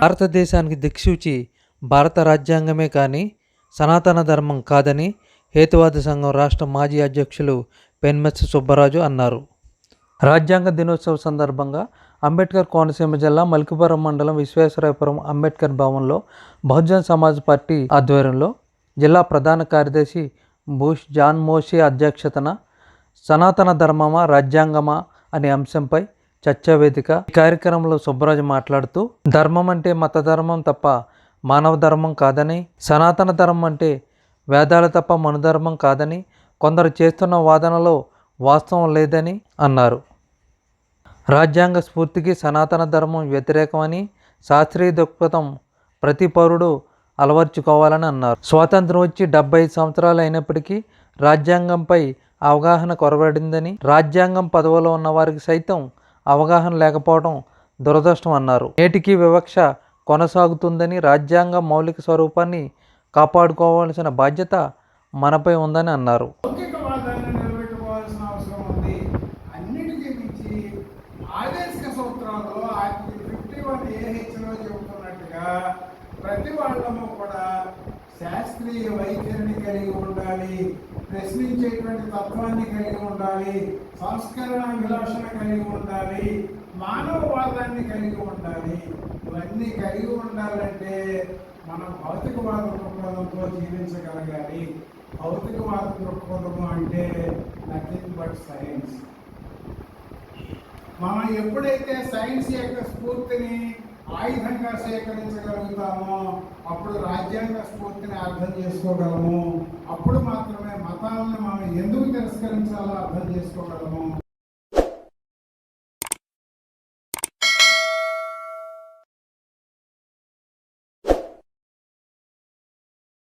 భారతదేశానికి దిక్సూచి భారత రాజ్యాంగమే కానీ సనాతన ధర్మం కాదని హేతువాద సంఘం రాష్ట్ర మాజీ అధ్యక్షులు పెన్మెస్ సుబ్బరాజు అన్నారు. రాజ్యాంగ దినోత్సవ సందర్భంగా అంబేద్కర్ కోనసీమ జిల్లా మలికిపురం మండలం విశ్వేశ్వరాయపురం అంబేద్కర్ భవన్లో బహుజన్ సమాజ్ పార్టీ ఆధ్వర్యంలో జిల్లా ప్రధాన కార్యదర్శి బూష్ జాన్ మోషి అధ్యక్షతన సనాతన ధర్మమా రాజ్యాంగమా అనే అంశంపై చర్చా వేదిక ఈ కార్యక్రమంలో సుబ్బరాజు మాట్లాడుతూ ధర్మం అంటే మత ధర్మం తప్ప మానవ ధర్మం కాదని సనాతన ధర్మం అంటే వేదాలు తప్ప మనుధర్మం కాదని కొందరు చేస్తున్న వాదనలో వాస్తవం లేదని అన్నారు. రాజ్యాంగ స్ఫూర్తికి సనాతన ధర్మం వ్యతిరేకమని శాస్త్రీయ దృక్పథం ప్రతి పౌరుడు అలవర్చుకోవాలని అన్నారు. స్వాతంత్రం వచ్చి డెబ్బై సంవత్సరాలు అయినప్పటికీ రాజ్యాంగంపై అవగాహన కొరబడిందని రాజ్యాంగం పదవిలో ఉన్న వారికి సైతం అవగాహన లేకపోవడం దురదృష్టం అన్నారు. నేటికి వివక్ష కొనసాగుతుందని రాజ్యాంగ మౌలిక స్వరూపాన్ని కాపాడుకోవాల్సిన బాధ్యత మనపై ఉందని అన్నారు. ప్రతి వాళ్ళము కూడా శాస్త్రీయ వైఖరిని కలిగి ఉండాలి. ప్రశ్నించేటువంటి తత్వాన్ని కలిగి ఉండాలి సంస్కరణ విలాసన కలిగి ఉండాలి మానవవాదాన్ని కలిగి ఉండాలి. ఇవన్నీ కలిగి ఉండాలంటే మనం భౌతికవాద దృక్పథంతో జీవించగలగాలి. భౌతికవాద దృక్పథము అంటే నథింగ్ బట్ సైన్స్ మనం ఎప్పుడైతే సైన్స్ యొక్క స్ఫూర్తిని ఆయుధంగా సేకరించగలుగుతామో అప్పుడు రాజ్యాంగ స్ఫూర్తిని అర్థం చేసుకోగలము. అప్పుడు మాత్రమే మతాలను మనం ఎందుకు తిరస్కరించాలో అర్థం చేసుకోగలము.